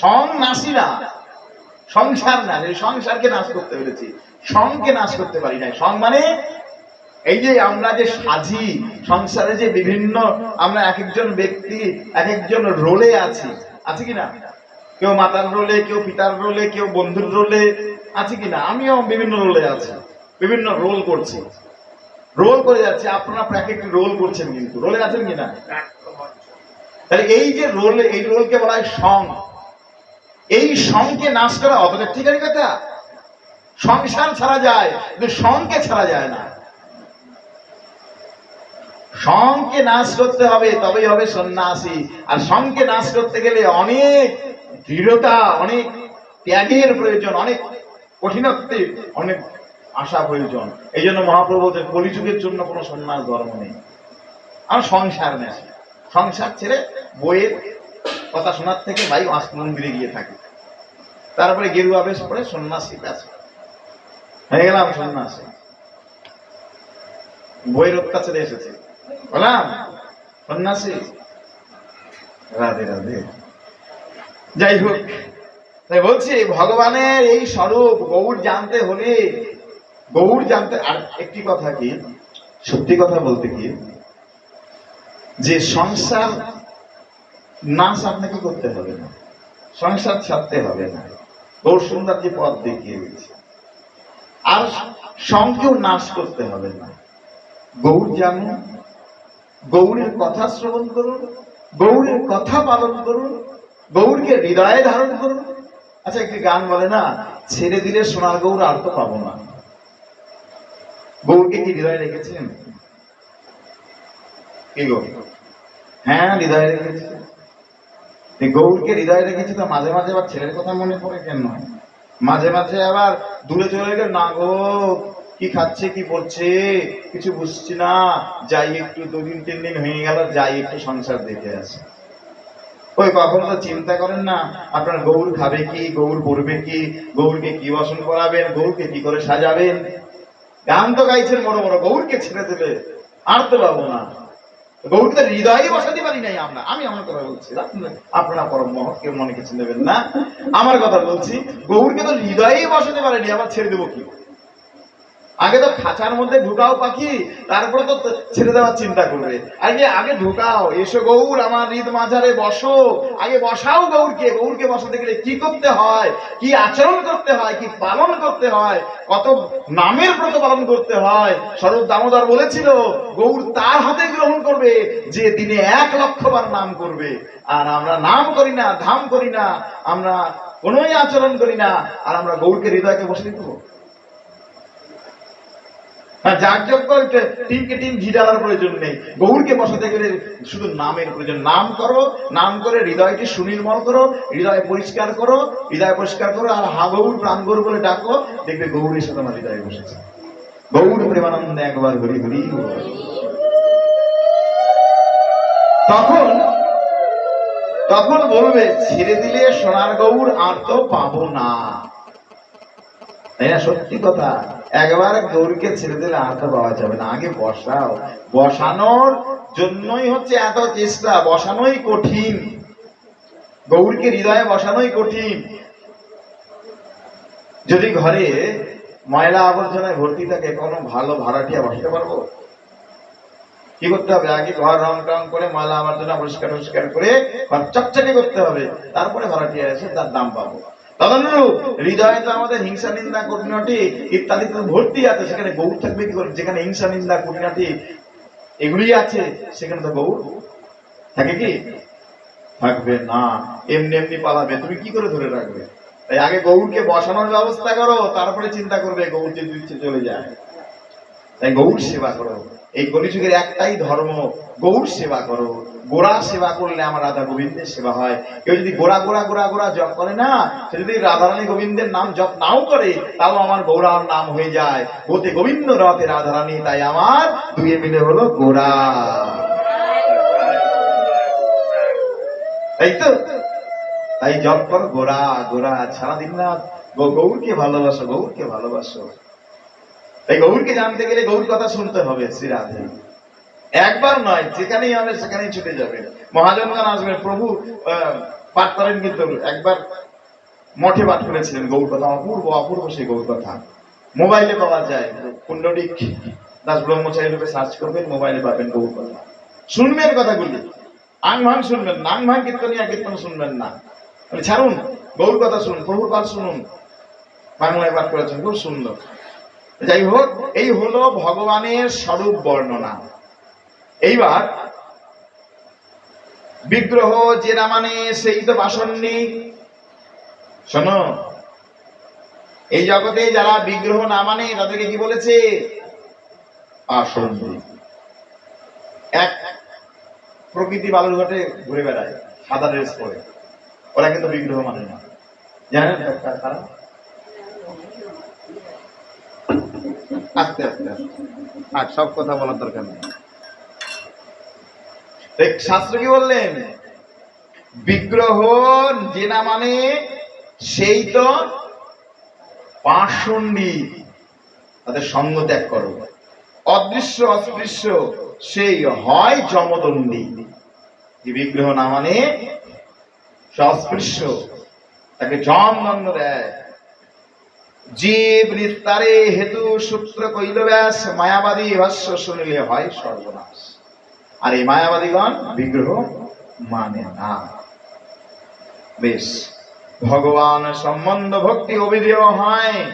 Song সংসার না এই সংসারকে নাশ করতে পেরেছি। সংকে নাশ করতে পারি নাই। সং মানে এই যে আমরা যে সাজি সংসারে যে বিভিন্ন আমরা এক একজন ব্যক্তি এক একজন রোলে আছি আছে কিনা কেউ মাতার রোলে কেউ পিতার রোলে কেউ বন্ধুর রোলে আছে কিনা আমিও বিভিন্ন রোলে আছি বিভিন্ন রোল করছি। রোল করে যাচ্ছে আপনারা প্যাকেট রোল করছেন কিন্তু। রোলে আছেন কিনা তাহলে এই যে রোল এই রোলকে বলা হয় সং। এই সংকে নাশ করা অতটা ঠিক আছে কথা? সংসার ছাড়া যায়, কিন্তু সংকে ছাড়া যায় না। সংকে নাশ করতে হবে, তবেই হবে সন্ন্যাসী। আর সংকে নাশ করতে গেলে অনেক দৃঢ়তা, অনেক ত্যাগের প্রয়োজন, অনেক কঠিনত্বের অনেক আশা প্রয়োজন। এই জন্য মহাপ্রভুদের কলিযুগের জন্য কোনো সন্ন্যাস ধর্ম নেই। আর সংসার নেই। সংসার ছেড়ে বইয়ের কথা শোনার থেকে ভাই মাস মন্দিরে গিয়ে থাকে। তারপরে গেরুয়া বেশ পরে সন্ন্যাসী আছে হয়ে গেলাম সন্ন্যাসী। বইয়ের অত্যাচারে এসেছে। বললাম, সন্ন্যাসী, রাধে রাধে। যাই হোক, তাই বলছি, ভগবানের এই স্বরূপ গৌর জানতে হলে গৌর জানতে, আর একটি কথা কি, সত্যি কথা বলতে কি, যে সংসার নাশ আপনাকে করতে হবে না। সংসার ছাড়তে হবে না। গৌর সুন্দর যে পথ দেখিয়ে দিয়েছে। আর সংকেও নাশ করতে হবে না। গৌর জানুন, গৌরের কথা শ্রবণ করুন, গৌরের কথা পালন করুন, গৌরকে হৃদয়ে ধারণ করুন। আচ্ছা একটি গান বলে না, ছেড়ে দিলে সোনার গৌর আর তো পাবো না। গৌরকে কি হৃদয়ে রেখেছেন? কি গৌর হ্যাঁ হৃদয়ে রেখেছে এই গৌরকে হৃদয়ে রেখেছে তো মাঝে মাঝে আবার ছেলের কথা মনে পড়ে কেন? মাঝে মাঝে আবার দূরে চলে গেলে, না গো, কি খাচ্ছে, কি পড়ছে? কিছু বুঝছি না। যাই একটু, দুদিন, তিন দিন হয়ে গেল, যাই একটু সংসার দেখে আসে। ওই কখনো তো চিন্তা করেন না, আপনার গৌর খাবে কি, গৌর পড়বে কি, গৌরকে কি বসন করাবেন, গৌরকে কি করে সাজাবেন? গান তো গাইছেন বড় বড়, গৌরকে ছেড়ে দেবে, আর তো পাবো না। গৌরকে হৃদয়ে বসাতে পারি নাই আমরা। আমি আমার কথা বলছি আপনারা পরম মহৎ, কেউ মনে কিছু নেবেন না। আমার কথা বলছি, গৌরকে তো হৃদয়ে বসাতে পারেনি, আবার ছেড়ে দেবো কি? আগে তো খাঁচার মধ্যে ঢুকাও পাখি, তারপরে তো ছেড়ে দেওয়ার চিন্তা করবে। আগে আগে ঢুকাও, এসো গৌর, আমার হৃদ মাঝারে বসো। আগে বসাও গৌরকে গৌরকে বসাতে গেলে কি করতে হয়? কি আচরণ করতে হয়? কি পালন করতে হয়? কত নামের ব্রত পালন করতে হয়? স্বরূপ দামোদর বলেছিল, গৌর তার হাতে গ্রহণ করবে, যে দিনে এক লক্ষ বার নাম করবে। আর আমরা নাম করি না, ধাম করি না, আমরা কোনোই আচরণ করি না, আর আমরা গৌরকে হৃদয়কে বসে দেবো। হ্যাঁ যাগযজ্ঞ টিমকে টিম ঘি ঢালার প্রয়োজন নেই। গৌরকে বসাতে গেলে শুধু নামের প্রয়োজন। নাম করো, নাম করে হৃদয়কে সুনির্মল করো, হৃদয় পরিষ্কার করো, হৃদয় পরিষ্কার করো, আর হা গৌর প্রাণ গৌর বলে ডাকো, দেখবে গৌরের সাথে আমার হৃদয়ে বসেছে। গৌর প্রেমানন্দে একবার হরি বলো। তখন তখন বলবে, ছেড়ে দিলে সোনার গৌর আর তো পাবো না। সত্যি কথা। একবার গৌরীকে ছেড়ে দিলে তো পাওয়া যাবে না। আগে বসাও। বসানোর জন্যই হচ্ছে এত চেষ্টা। বসানোই কঠিন। গৌরকে হৃদয়ে বসানোই কঠিন। যদি ঘরে ময়লা আবর্জনায় ভর্তি থাকে, কোনো ভালো ভাড়াটিয়া বসাতে পারব? কি করতে হবে? আগে ঘর রং টং করে ময়লা আবর্জনা পরিষ্কার পরিষ্কার করে চকচকে করতে হবে। তারপরে ভাড়াটিয়া এসে তার দাম পাবো। গৌর এগুলি আছে। সেখানে তো গৌর থাকে কি? থাকবে না। এমনি এমনি পালাবে। তুমি কি করে ধরে রাখবে? তাই আগে গৌরকে বসানোর ব্যবস্থা করো, তারপরে চিন্তা করবে গৌর যদি চলে যায়। তাই গৌর সেবা করো। এই কলিযুগের একটাই ধর্ম গৌর সেবা করো। গোড়া সেবা করলে আমার রাধা গোবিন্দের সেবা হয়। কেউ যদি গোড়া গোড়া গোড়া গোড়া জপ করে না, সে যদি রাধারানী গোবিন্দের নাম জপ নাও করে, তাও আমার গৌরার নাম হয়ে যায়। গোতে গোবিন্দ রথে রাধারানী, তাই আমার দুয়ে মিলে হলো গোড়া। তাই তো? তাই জপ করো গোড়া গোড়া, সারাদিন না গৌরকে ভালোবাসো গৌরকে ভালোবাসো। তাই গৌরকে জানতে গেলে গৌর কথা শুনতে হবে শ্রী রাধে একবার নয়, যেখানেই হবে সেখানেই ছুটে যাবে। মহাজনগণ আসবেন, প্রভু পাঠ করেন কিন্তু একবার মঠে পাঠ করেছিলেন গৌর কথা, অপূর্ব অপূর্ব সেই গৌর কথা। মোবাইলে পাওয়া যায় পুণ্ডরিক দাস ব্রহ্মচারী রূপে সার্চ করবেন, মোবাইলে পাবেন গৌর কথা। শুনবেন কথাগুলি। আং ভাং শুনবেন নাং ভাং কীর্তনিয়া কীর্তন শুনবেন না। ছাড়ুন, গৌর কথা শুনুন, প্রভুর পাঠ শুনুন। বাংলায় পাঠ করেছেন খুব সুন্দর যাই হোক, এই হলো ভগবানের স্বরূপ বর্ণনা। এইবার বিগ্রহ জেরা মানে সেই তো বাসন্নিক শোনো, এই জগতে যারা বিগ্রহ না মানে তাদেরকে কি বলেছে? আসন্নিক এক প্রকৃতি বালুরঘাটে ঘুরে বেড়ায়, সাদা ড্রেস পরে। ওরা কিন্তু বিগ্রহ মানে না। জানেন কা- কারা আস্তে আস্তে আর সব কথা বলার দরকার নেই। শাস্ত্র কি বললেন? বিগ্রহ যে না মানে সেই তো তাদের সঙ্গ ত্যাগ করো। অদৃশ্য, অস্পৃশ্য, সেই হয় জমদণ্ডী যে বিগ্রহ না মানে সে অস্পৃশ্য, তাকে জমদণ্ড দেয়। জীব নিস্তারে হেতু সূত্র কইল ব্যাস, মায়াবাদী ভাষ্য শুনিলে হয় সর্বনাশ। আর এই মায়াবাদীগণ বিগ্রহ মানে না। বেশ, ভগবান সম্বন্ধ ভক্তি অবিধেয় হয়।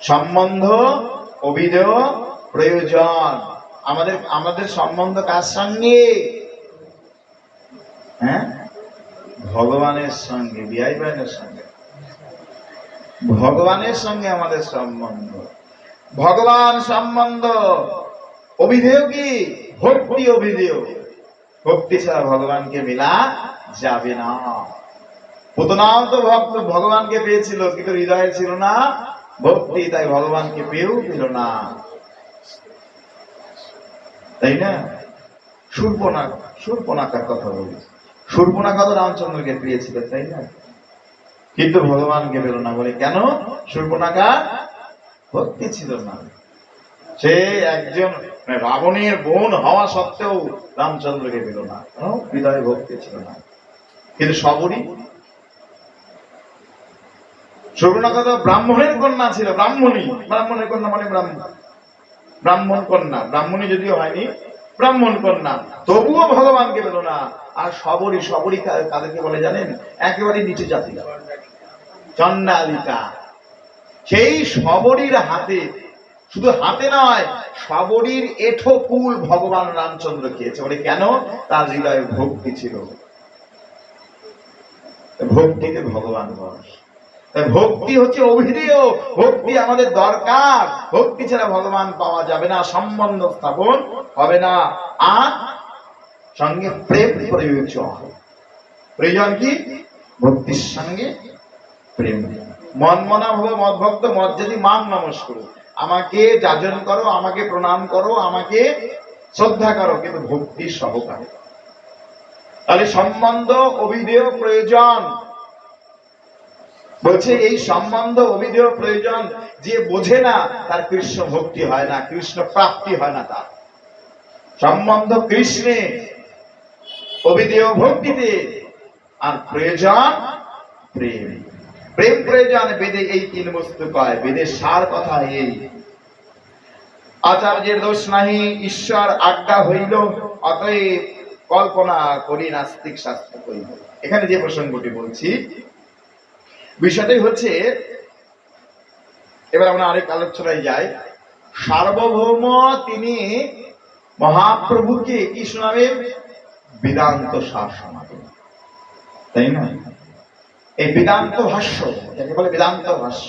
সম্বন্ধ অবিধেয় প্রয়োজন। আমাদের আমাদের সম্বন্ধ কার সঙ্গে? হ্যাঁ? ভগবানের সঙ্গে বিআই বায়নের সঙ্গে। ভগবানের সঙ্গে আমাদের সম্বন্ধ। ভগবান সম্বন্ধ, অভিধেয় কি? ভক্তি অভিধেয়। ভক্তি ছাড়া ভগবানকে মিলা যাবে না। পুতনাও তো ভক্ত, ভগবানকে পেয়েছিল, কিন্তু হৃদয়ে ছিল না ভক্তি, তাই ভগবানকে পেয়েও পেল না। তাই না? সুর্পনাক সুর্পনাকার কথা বলি। সুর্পনাকা তো রামচন্দ্রকে পেয়েছিল তাই না? কিন্তু ভগবানকে পেল না, বলে, কেন? সুর্পনাকা ভক্তি ছিল না। সে একজন রাবণের বোন হওয়া সত্ত্বেও রামচন্দ্রকে পেল না, কেন? হৃদয়ে ভক্তি ছিল না। কিন্তু সবরই সুর্পনাখা তো ব্রাহ্মণের কন্যা ছিল, ব্রাহ্মণী। ব্রাহ্মণের কন্যা মানে ব্রাহ্মণ। ব্রাহ্মণ কন্যা। ব্রাহ্মণী যদিও হয়নি ব্রাহ্মণ কন্যা, তবুও ভগবানকে পেল না। আর সবরই সবরই কা- কাদেরকে বলে জানেন একেবারে নিচু জাতি চন্ডালিকা সেই সবরীর হাতে, শুধু হাতে নয়, সবরীর এঠো কুল ভগবান রামচন্দ্র খেয়েছে। বলে কেন? তার হৃদয়ে ভক্তি ছিল। ভক্তিতে ভগবান বস। ভক্তি হচ্ছে অভিধেয়। ভক্তি আমাদের দরকার। ভক্তি ছাড়া ভগবান পাওয়া যাবে না, সম্বন্ধ স্থাপন হবে না। আর সঙ্গে প্রেম প্রয়োজন। প্রয়োজন কি? ভক্তির সঙ্গে প্রেম। মন মনা ভব মদ যদি মান নমস্কার। আমাকে যাজন করো, আমাকে প্রণাম করো, আমাকে শ্রদ্ধা করো, কিন্তু ভক্তি সহকারে। তাহলে সম্বন্ধ অভিধেয় প্রয়োজন। বলছে, এই সম্বন্ধ অভিধেয় প্রয়োজন যে বোঝে না, তার কৃষ্ণ ভক্তি হয় না, কৃষ্ণ প্রাপ্তি হয় না তার। সম্বন্ধ কৃষ্ণে অভিধেয় ভক্তিতে আর প্রয়োজন প্রেম। প্রেম প্রয়োজন বেদে এই তিন বস্তু কয় বেদের সার কথা এই। আচার্যের দোষ নাহি, ঈশ্বর আজ্ঞা হইল, অতএব কল্পনা করি, নাস্তিক শাস্ত্র করিব। এখানে যে প্রসঙ্গটি বলছি বিষয়টাই হচ্ছে, এবার আমরা আরেক আলোচনায় যাই। সার্বভৌম তিনি মহাপ্রভুকে কি শোনাবেন বেদান্ত সার শোনাবেন তাই না? এই বেদান্ত ভাষ্য যাকে বলে বেদান্ত ভাষ্য।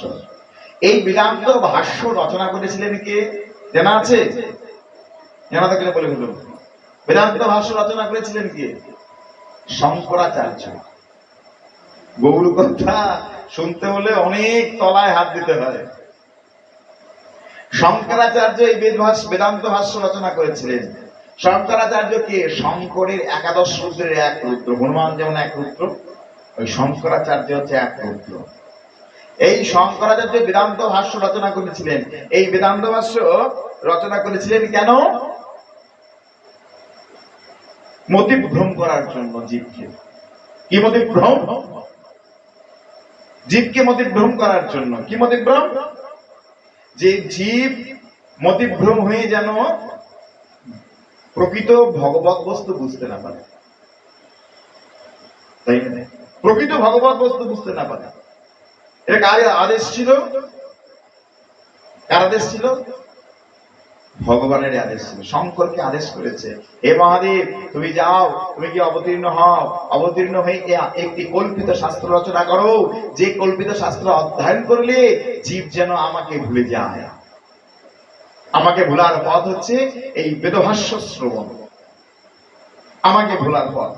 এই বেদান্ত ভাষ্য রচনা করেছিলেন কে? জানা আছে? জানা থাকলে বলে হলো বেদান্ত ভাষ্য রচনা করেছিলেন কে? শঙ্করাচার্য। গৌর কথা শুনতে হলে অনেক তলায় হাত দিতে হয়। শঙ্করাচার্য এই বেদ ভাষ্য বেদান্ত ভাষ্য রচনা করেছিলেন। শঙ্করাচার্য কে? শঙ্করের একাদশ রুদ্রের এক রুদ্র। হনুমান যেমন এক রুদ্র, ওই শঙ্করাচার্য হচ্ছে এক রুদ্র। এই শঙ্করাচার্য বেদান্ত ভাষ্য রচনা করেছিলেন। এই বেদান্ত ভাষ্য রচনা করেছিলেন কেন? মতিভ্রম করার জন্য জীবকে। কি মতিভ্রম? জীবকে মতি ভ্রম করার জন্য। কি মতিভ্রম? যে জীব মতিভ্রম হয়ে যেন প্রকৃত ভগবত বস্তু বুঝতে না পারে। তাই প্রকৃত ভগবত বস্তু বুঝতে না পারে। এটা কার আদেশ ছিল? কার আদেশ ছিল? ভগবানের আদেশ ছিল, শঙ্করকে আদেশ করেছে, হে মহাদেব, তুমি যাও, তুমি কি অবতীর্ণ হও? অবতীর্ণ হয়ে একটি কল্পিত শাস্ত্র রচনা করো, যে কল্পিত শাস্ত্র অধ্যয়ন করলে জীব যেন আমাকে ভুলে যায়। আমাকে ভোলার পথ হচ্ছে এই বেদভাষ্য শ্রবণ। আমাকে ভোলার পথ।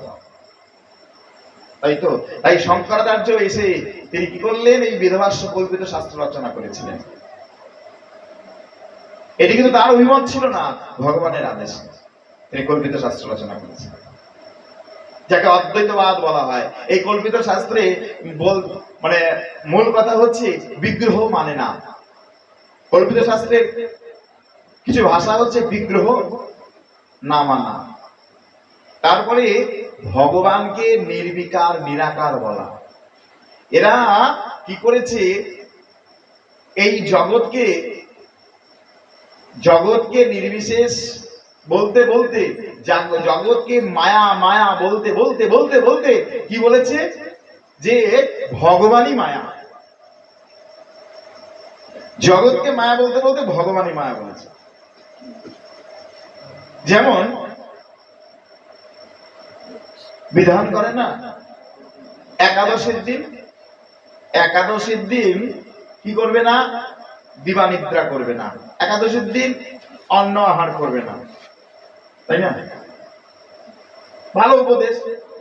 তাই তো? তাই শঙ্করাচার্য এসে তিনি কি করলেন? এই বেদভাষ্য কল্পিত শাস্ত্র রচনা করেছিলেন। এটি কিন্তু তার অভিমত ছিল না, ভগবানের আদেশ। তিনি কল্পিত শাস্ত্র রচনা করেছেন। যাকে অদ্বৈতবাদ বলা হয়। এই কল্পিত শাস্ত্রে বল মানে মূল কথা হচ্ছে, বিগ্রহ মানে না। কল্পিত শাস্ত্রের কিছু ভাষা হচ্ছে বিগ্রহ না মানা। তারপরে ভগবানকে নির্বিকার, নিরাকার বলা। এরা কি করেছে? এই জগৎকে জগৎকে নির্বিশেষ বলতে বলতে জগৎকে মায়া মায়া বলতে বলতে বলতে বলতে কি বলেছে? যে ভগবানই মায়া। জগৎকে মায়া বলতে বলতে ভগবানই মায়া বলেছে। যেমন, বিধান করে না, একাদশের দিন একাদশের দিন কি করবে না? দিবানিদ্রা করবে না, একাদশের দিন অন্ন আহার করবে না। তাই না? ভালো উপদেশ,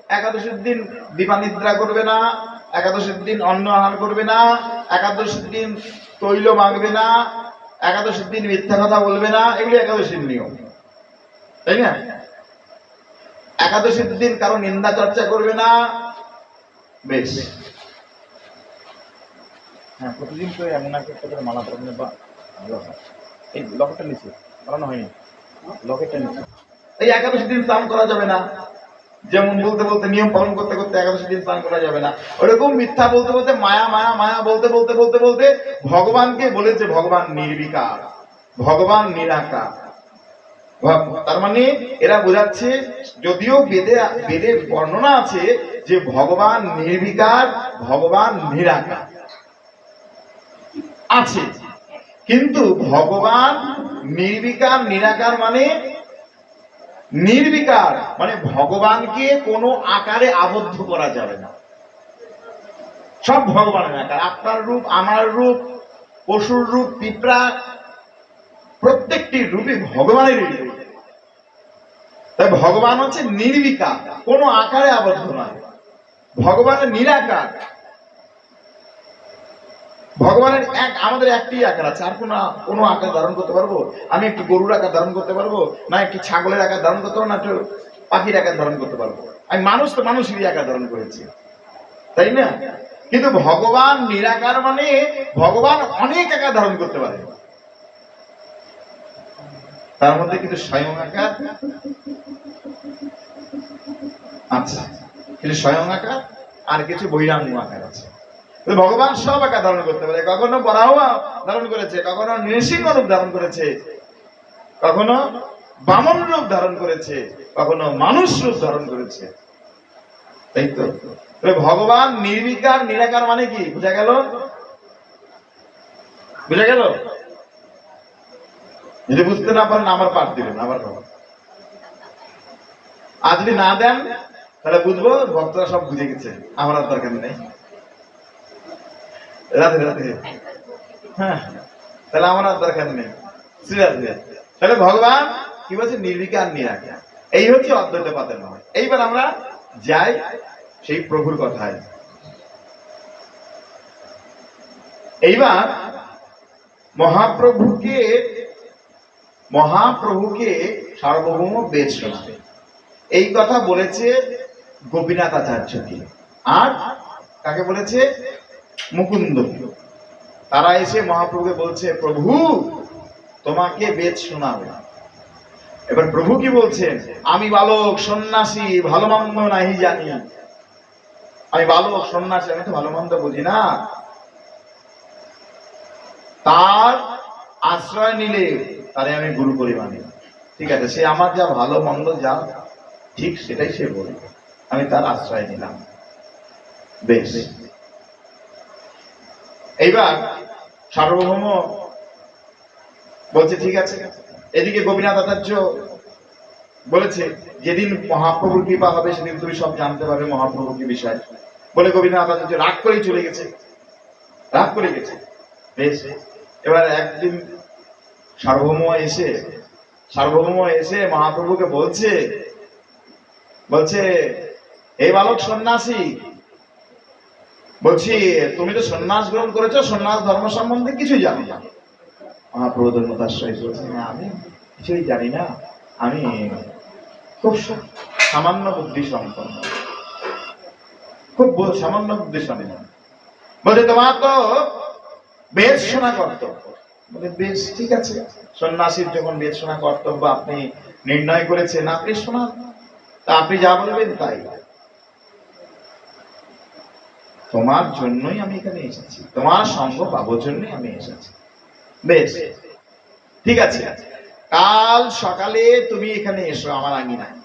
একাদশের দিন দিবানিদ্রা করবে না, একাদশের দিন অন্ন আহার করবে না, একাদশের দিন তৈল মাগবে না, একাদশের দিন মিথ্যা কথা বলবে না, এগুলি একাদশের নিয়ম। তাই না? একাদশের দিন কারও নিন্দা চর্চা করবে না, বেশ। হ্যাঁ প্রতিদিন তো এমন একটা একটা করে মালা পরানো বা ভালো হয়। এই লকেটটা নিচে, পরানো হয়নি। লকেটটা নিচে। এই একাদশী দিন স্নান করা যাবে না। যেমন বলতে বলতে নিয়ম পালন করতে করতে একাদশী দিন স্নান করা যাবে না। ওরকম মিথ্যা বলতে বলতে মায়া মায়া মায়া বলতে বলতে বলতে বলতে ভগবানকে বলেছে ভগবান নির্বিকার, ভগবান নিরাকার। তার মানে এরা বোঝাচ্ছে, যদিও বেদে বেদের বর্ণনা আছে যে ভগবান নির্বিকার, ভগবান নিরাকার। আছে। কিন্তু ভগবান নির্বিকার, নিরাকার মানে নির্বিকার। মানে ভগবানকে কোনো আকারে আবদ্ধ করা যাবে না। সব ভগবানের আকার। আপনার রূপ, আমার রূপ, পশুর রূপ, পিঁপড়া, প্রত্যেকটি রূপই ভগবানের তাই ভগবান হচ্ছে নির্বিকার, কোনো আকারে আবদ্ধ নয়। ভগবানের নিরাকার। ভগবানের এক, আমাদের একটি আকার আছে। আর কোনো কোনো আকার ধারণ করতে পারব? আমি একটি গরুর আকার ধারণ করতে পারব? না, একটি ছাগলের আকার ধারণ করতে পারব? না, একটু পাখির আকার ধারণ করতে পারব? আমি মানুষ তো মানুষেরই আকার ধারণ করেছি। তাই না? কিন্তু ভগবান নিরাকার মানে ভগবান অনেক আকার ধারণ করতে পারে। তার মধ্যে কিন্তু স্বয়ং আকার আচ্ছা কিন্তু স্বয়ং আকার আর কিছু বহিরাঙ্গ আকার আছে। ভগবান সব আকার ধারণ করতে পারে। কখনো বরাহ ধারণ করেছে, কখনো নৃসিংহ রূপ ধারণ করেছে, কখনো বামন রূপ ধারণ করেছে, কখনো মানুষ রূপ ধারণ করেছে। তাই তো? ভগবান নির্বিকার, নিরাকার মানে কি? বুঝা গেল? বুঝা গেল? যদি বুঝতে না পারেন, আমার পাঠ দিবেন পাবেন। আর যদি না দেন, তাহলে বুঝব, ভক্তরা সব বুঝে গেছে, আমার আর দরকার নেই। রাধে রাধে। হ্যাঁ তাহলে আমার আর দরকার নেই। শ্রী তাহলে ভগবান কি বলছে? নির্বিকার এই হচ্ছে অদ্বৈত পাতের নয়। এইবার আমরা যাই সেই প্রভুর কথায়। এইবার মহাপ্রভুকে মহাপ্রভুকে সার্বভৌম বেদ শোনাবে। এই কথা বলেছে গোপীনাথ আচার্যকে। আর কাকে বলেছে? মুকুন্দ। তারা এসে মহাপ্রভুকে বলছে, প্রভু, তোমাকে বেদ শোনাবে। এবার প্রভু কি বলছেন? আমি বালক, সন্ন্যাসী, ভালো মন্দ নাহি জানি। আমি ভালো সন্ন্যাসী, আমি তো ভালো মন্দ বুঝি না। তার আশ্রয় নিলে তারে আমি গুরু করি মানি ঠিক আছে, সে আমার যা ভালো মন্দ যা ঠিক সেটাই সে বলে। আমি তার আশ্রয় নিলাম। বেশ। এইবার সার্বভৌম বলছে, ঠিক আছে। এদিকে গোপীনাথ আচার্য বলেছে, যেদিন মহাপ্রভুর কৃপা হবে, সেদিন তুমি সব জানতে পারবে মহাপ্রভুর কি বিষয়। বলে গোপীনাথ আচার্য রাগ করেই চলে গেছে। রাগ করে গেছে। বেশ, এবার একদিন সার্বভৌম এসে সার্বভৌম এসে মহাপ্রভুকে বলছে বলছে এই বালক সন্ন্যাসী বলছি তুমি তো সন্ন্যাস গ্রহণ করেছ সন্ন্যাস ধর্ম সম্বন্ধে কিছুই জানো না। মহাপ্রভু ধর্মতাশ্রয় বলছে "না, আমি কিছুই জানি না। আমি খুব সামান্য বুদ্ধি সম্পন্ন। খুব সামান্য বুদ্ধি সম্পন্ন বলছে তোমার তো বেদ শোনা কর্তব্য। বলে বেশ ঠিক আছে। সন্ন্যাসীর যখন বেদ শোনা কর্তব্য আপনি নির্ণয় করেছেন আপনি শোনান। তা আপনি যা বলবেন তাই। তোমার জন্যই আমি এখানে এসেছি। তোমার সঙ্গ পাবোর জন্যই আমি এসেছি। বেশ। ঠিক আছে। কাল সকালে তুমি এখানে এসো, আমার আঙিনায়।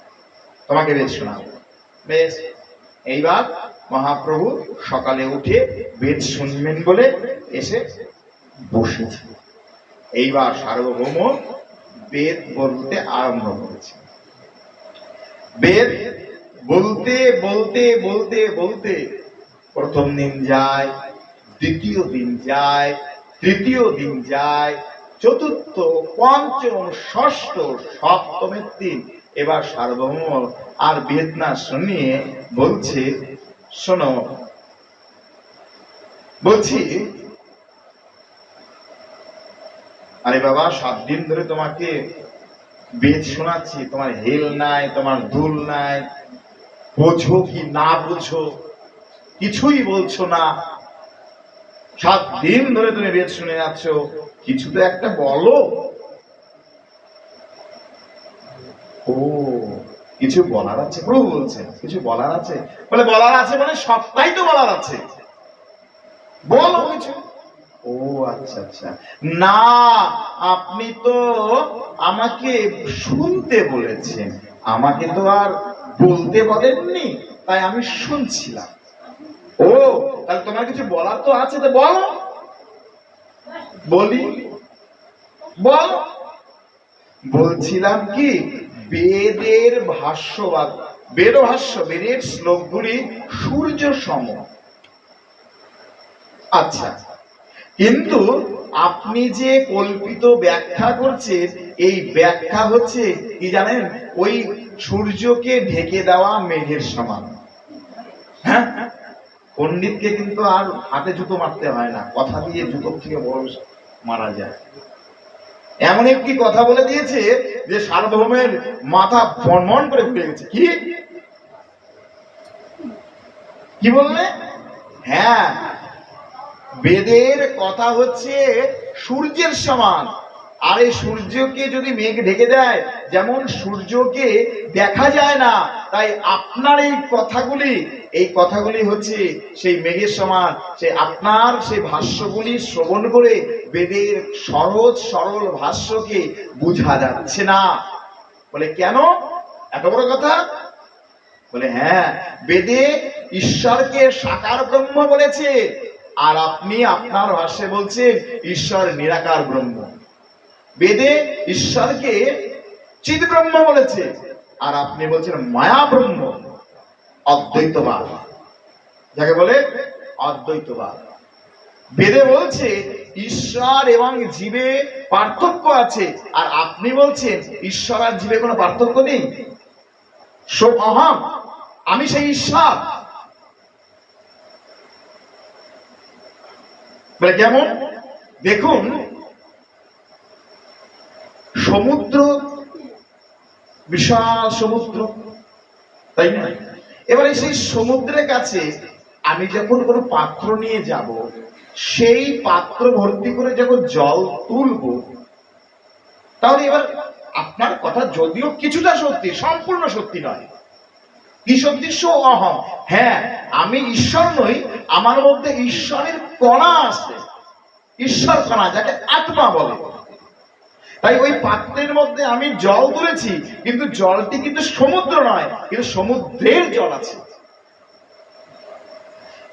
তোমাকে বেদ শোনাবো। বেশ। এইবার মহাপ্রভু সকালে উঠে বেদ শুনবেন বলে এসে বসেছে। এইবার সার্বভৌম বেদ বলতে আরম্ভ করেছে। বেদ বলতে বলতে বলতে বলতে প্রথম দিন যায়, দ্বিতীয় দিন যায়, তৃতীয় দিন যায়, চতুর্থ, পঞ্চম, ষষ্ঠ সপ্তমের দিন এবার সার্বভৌম আর বেদ না শুনিয়ে বলছে, শোনো, বলছি, আরে বাবা, সাত দিন ধরে তোমাকে বেদ শোনাচ্ছি, তোমার হেল নাই, তোমার দুল নাই, বোঝো কি না বুঝো? কিছুই বলছো না। সাত দিন ধরে তুমি বেদ শুনে যাচ্ছ, কিছু তো একটা বলো। ও, কিছু বলার আছে, প্রভু বলছেন, কিছু বলার আছে। বলে বলার আছে মানে সবটাই তো বলার আছে। বলো কিছু। ও আচ্ছা আচ্ছা। না, আপনি তো আমাকে শুনতে বলেছেন। আমাকে তো আর বলতে বলেননি, তাই আমি শুনছিলাম। তাহলে তোমার কিছু বলার তো আছে তো বলো। বলি। বল। বলছিলাম কি, বেদের ভাষ্যবাদ, বেদ ভাষ্য, বেদের শ্লোকগুলি সূর্য সম। আচ্ছা। কিন্তু আপনি যে কল্পিত ব্যাখ্যা করছেন, এই ব্যাখ্যা হচ্ছে, কি জানেন, ওই সূর্যকে ঢেকে দেওয়া মেঘের সমান। হ্যাঁ? পণ্ডিতকে কিন্তু আর হাতে জুতো মারতে হয় না। কথা দিয়ে জুতো থেকে বড় মারা যায়। এমন একটি কথা বলে দিয়েছে যে সার্বভৌমের মাথা বনমন করে ঘুরে গেছে। কি? কি বললে? হ্যাঁ। বেদের কথা হচ্ছে সূর্যের সমান। আর এই সূর্যকে যদি মেঘ ঢেকে দেয়, যেমন সূর্যকে দেখা যায় না, তাই আপনার এই কথাগুলি এই কথাগুলি হচ্ছে সেই মেঘের সমান, সেই আপনার সেই ভাষ্যগুলি শ্রবণ করে বেদের সহজ সরল ভাষ্যকে বোঝা যাচ্ছে না। বলে, কেন? এত বড় কথা? বলে হ্যাঁ বেদে ঈশ্বরকে সাকার ব্রহ্ম বলেছে, আর আপনি আপনার ভাষ্যে বলছেন, ঈশ্বর নিরাকার ব্রহ্ম। বেদে ঈশ্বরকে চিৎ ব্রহ্ম বলেছে। আর আপনি বলছেন মায়া ব্রহ্ম, অদ্বৈতবাদ। যাকে বলে অদ্বৈতবাদ। বেদে বলছে ঈশ্বর এবং জীবে পার্থক্য আছে, আর আপনি বলছেন ঈশ্বর আর জীবে কোনো পার্থক্য নেই। অহম আমি সেই ঈশ্বর। বলে কেমন? দেখুন সমুদ্র বিশাল সমুদ্র, তাই না? এবারে সেই সমুদ্রের কাছে আমি যখন কোনো পাত্র নিয়ে যাব, সেই পাত্র ভর্তি করে যখন জল তুলবো, তাহলে এবার আপনার কথা যদিও কিছুটা সত্যি, সম্পূর্ণ সত্যি নয়। কি সদৃশ্য অহম হ্যাঁ আমি ঈশ্বর নই, আমার মধ্যে ঈশ্বরের কণা আছে। ঈশ্বর কণা যাকে আত্মা বলে। তাই ওই পাত্রের মধ্যে আমি জল তুলেছি, কিন্তু জলটি কিন্তু সমুদ্র নয়, কিন্তু সমুদ্রের জল আছে।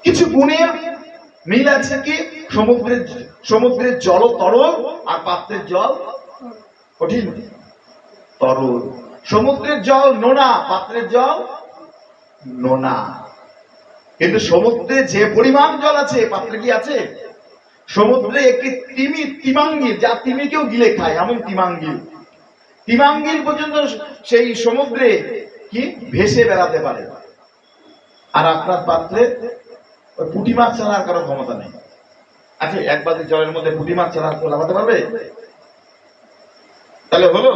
কিছু গুণের মিল আছে কি? সমুদ্রের সমুদ্রের জল তরল আর পাত্রের জল কঠিন। তরল। সমুদ্রের জল নোনা, পাত্রের জল নোনা। কিন্তু সমুদ্রে যে পরিমাণ জল আছে, পাত্রে কি আছে? সমুদ্রে একটি তিমি তিমাঙ্গিল যা তিমিকেও গিলে খায়, এমন তিমাঙ্গিল তিমাঙ্গিল পর্যন্ত সেই সমুদ্রে কি? ভেসে বেড়াতে পারে। আর আপনার পাত্রে ওই পুঁটি মাছ ছাড়া আর কারও ক্ষমতা নেই। আচ্ছা এক বালতি জলের মধ্যে পুঁটি মাছ ছাড়া আর লাগাতে পারবে? তাহলে হলো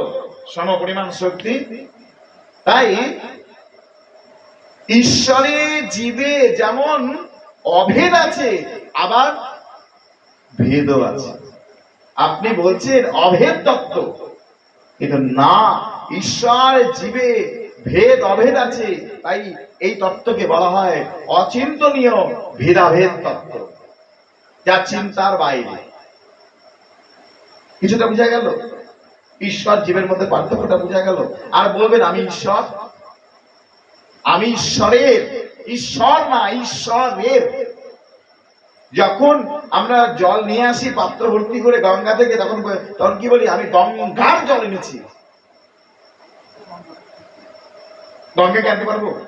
সম পরিমাণ শক্তি। তাই ঈশ্বরে জীবে যেমন অভেদ আছে, আবার ভেদও আছে। আপনি বলছেন অভেদ তত্ত্ব, কিন্তু না, ঈশ্বর জীবে ভেদ অভেদ আছে, তাই এই তত্ত্বকে বলা হয় অচিন্তনীয় ভেদাভেদ তত্ত্ব, যা চিন্তার বাইরে। কিছুটা বোঝা গেল? ঈশ্বর জীবের মধ্যে পার্থক্যটা বোঝা গেল? আর বলবেন, আমি ঈশ্বর? আমি ঈশ্বরের, ঈশ্বর না, ঈশ্বরের। যখন আমরা জল নিয়ে আসি, পাত্র ভর্তি করে গঙ্গা থেকে, তখন তখন কি বলি? আমি গঙ্গার জল এনেছি। গঙ্গাকে আনতে পারব?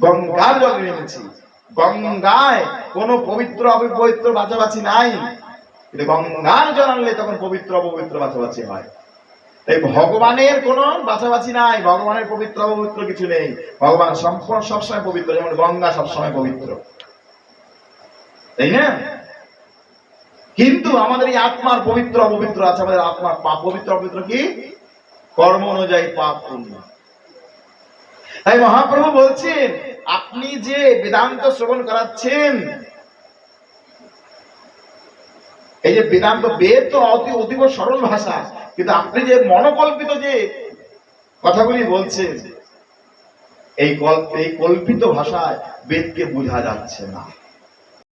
গঙ্গার জল এনেছি। গঙ্গায় কোনো পবিত্র, অপবিত্র বাছাবাছি নাই। কিন্তু গঙ্গার জল আনলে তখন পবিত্র, অপবিত্র বাছাবাছি হয়। তাই ভগবানের কোনো বাছাবাছি নাই, ভগবানের পবিত্র, অপবিত্র কিছু নেই। ভগবান সম্পূর্ণ সবসময় পবিত্র, যেমন গঙ্গা সবসময় পবিত্র। তাই না? কিন্তু আমাদের এই আত্মার পবিত্র অপবিত্র আছে, আমাদের আত্মার পাপ। পবিত্র অপবিত্র কি? কর্ম অনুযায়ী পাপ পুণ্য তাই মহাপ্রভু বলছেন, আপনি যে বেদান্ত শ্রবণ করাচ্ছেন, এই যে বেদান্ত বেদ তো অতি অতীব সরল ভাষা, কিন্তু আপনি যে মনোকল্পিত যে কথাগুলি বলছেন, এই কল্প এই কল্পিত ভাষায় বেদকে বোঝা যাচ্ছে না।